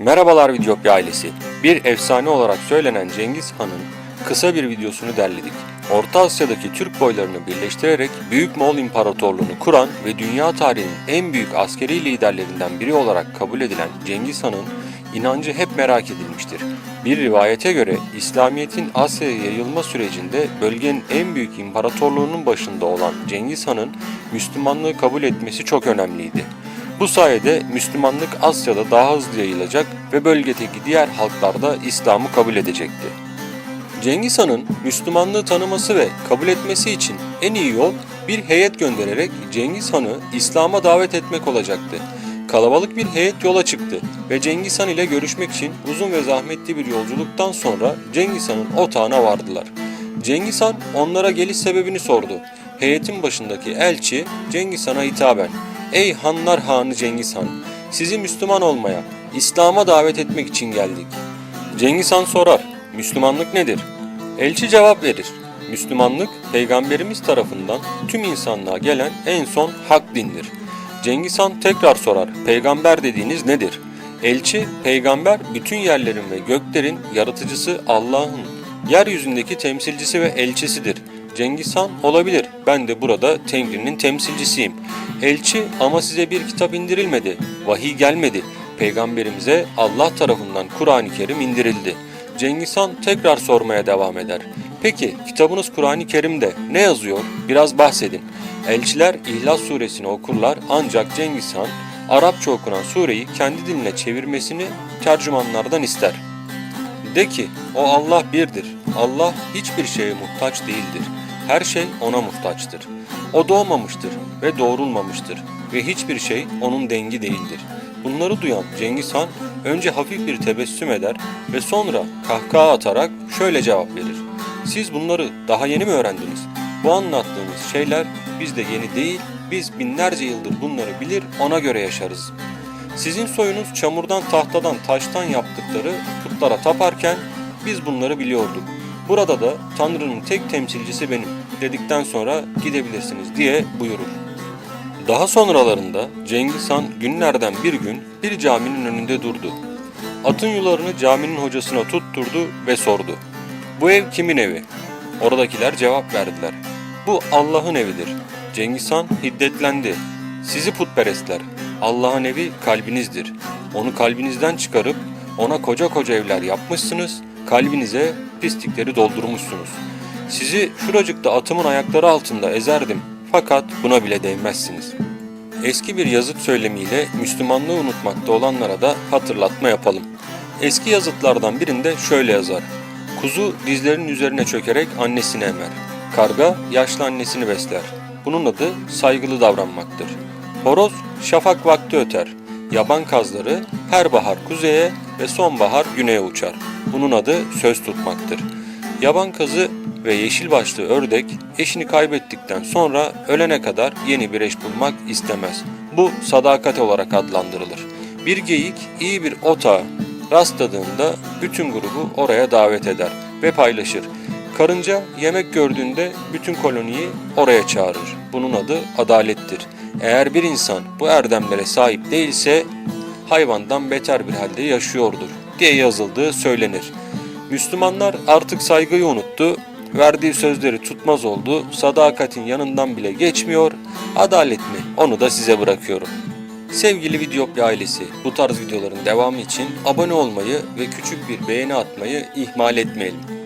Merhabalar Videopya ailesi. Bir efsane olarak söylenen Cengiz Han'ın kısa bir videosunu derledik. Orta Asya'daki Türk boylarını birleştirerek Büyük Moğol İmparatorluğunu kuran ve dünya tarihinin en büyük askeri liderlerinden biri olarak kabul edilen Cengiz Han'ın inancı hep merak edilmiştir. Bir rivayete göre İslamiyet'in Asya'ya yayılma sürecinde bölgenin en büyük imparatorluğunun başında olan Cengiz Han'ın Müslümanlığı kabul etmesi çok önemliydi. Bu sayede Müslümanlık Asya'da daha hızlı yayılacak ve bölgedeki diğer halklar da İslam'ı kabul edecekti. Cengiz Han'ın Müslümanlığı tanıması ve kabul etmesi için en iyi yol bir heyet göndererek Cengiz Han'ı İslam'a davet etmek olacaktı. Kalabalık bir heyet yola çıktı ve Cengiz Han ile görüşmek için uzun ve zahmetli bir yolculuktan sonra Cengiz Han'ın otağına vardılar. Cengiz Han onlara geliş sebebini sordu. Heyetin başındaki elçi Cengiz Han'a hitaben Ey Hanlar Hanı Cengiz Han, sizi Müslüman olmaya, İslam'a davet etmek için geldik. Cengiz Han sorar, Müslümanlık nedir? Elçi cevap verir. Müslümanlık, peygamberimiz tarafından tüm insanlığa gelen en son hak dindir. Cengiz Han tekrar sorar, peygamber dediğiniz nedir? Elçi, peygamber bütün yerlerin ve göklerin yaratıcısı Allah'ın, yeryüzündeki temsilcisi ve elçisidir. Cengiz Han olabilir. Ben de burada Tengri'nin temsilcisiyim. Elçi ama size bir kitap indirilmedi. Vahiy gelmedi. Peygamberimize Allah tarafından Kur'an-ı Kerim indirildi. Cengiz Han tekrar sormaya devam eder. Peki kitabınız Kur'an-ı Kerim'de ne yazıyor? Biraz bahsedin. Elçiler İhlas suresini okurlar ancak Cengiz Han Arapça okunan sureyi kendi diline çevirmesini tercümanlardan ister. De ki o Allah birdir. Allah hiçbir şeye muhtaç değildir. Her şey ona muhtaçtır. O doğmamıştır ve doğrulmamıştır ve hiçbir şey onun dengi değildir. Bunları duyan Cengiz Han önce hafif bir tebessüm eder ve sonra kahkaha atarak şöyle cevap verir. Siz bunları daha yeni mi öğrendiniz? Bu anlattığınız şeyler bizde yeni değil, biz binlerce yıldır bunları bilir ona göre yaşarız. Sizin soyunuz çamurdan, tahtadan, taştan yaptıkları putlara taparken biz bunları biliyorduk. Burada da Tanrı'nın tek temsilcisi benim dedikten sonra gidebilirsiniz diye buyurur. Daha sonralarında Cengiz Han günlerden bir gün bir caminin önünde durdu. Atın yularını caminin hocasına tutturdu ve sordu. Bu ev kimin evi? Oradakiler cevap verdiler. Bu Allah'ın evidir. Cengiz Han hiddetlendi. Sizi putperestler, Allah'ın evi kalbinizdir. Onu kalbinizden çıkarıp ona koca koca evler yapmışsınız, kalbinize pislikleri doldurmuşsunuz. Sizi şuracıkta atımın ayakları altında ezerdim fakat buna bile değmezsiniz. Eski bir yazıt söylemiyle Müslümanlığı unutmakta olanlara da hatırlatma yapalım. Eski yazıtlardan birinde şöyle yazar. Kuzu dizlerinin üzerine çökerek annesini emer. Karga yaşlı annesini besler. Bunun adı saygılı davranmaktır. Horoz şafak vakti öter. Yaban kazları her bahar kuzeye ve sonbahar güneye uçar. Bunun adı söz tutmaktır. Yaban kazı ve yeşil başlı ördek eşini kaybettikten sonra ölene kadar yeni bir eş bulmak istemez. Bu sadakat olarak adlandırılır. Bir geyik iyi bir ota rastladığında bütün grubu oraya davet eder ve paylaşır. Karınca yemek gördüğünde bütün koloniyi oraya çağırır. Bunun adı adalettir. Eğer bir insan bu erdemlere sahip değilse hayvandan beter bir halde yaşıyordur diye yazıldığı söylenir. Müslümanlar artık saygıyı unuttu, verdiği sözleri tutmaz oldu, sadakatin yanından bile geçmiyor, adalet mi onu da size bırakıyorum. Sevgili Videopya ailesi, bu tarz videoların devamı için abone olmayı ve küçük bir beğeni atmayı ihmal etmeyelim.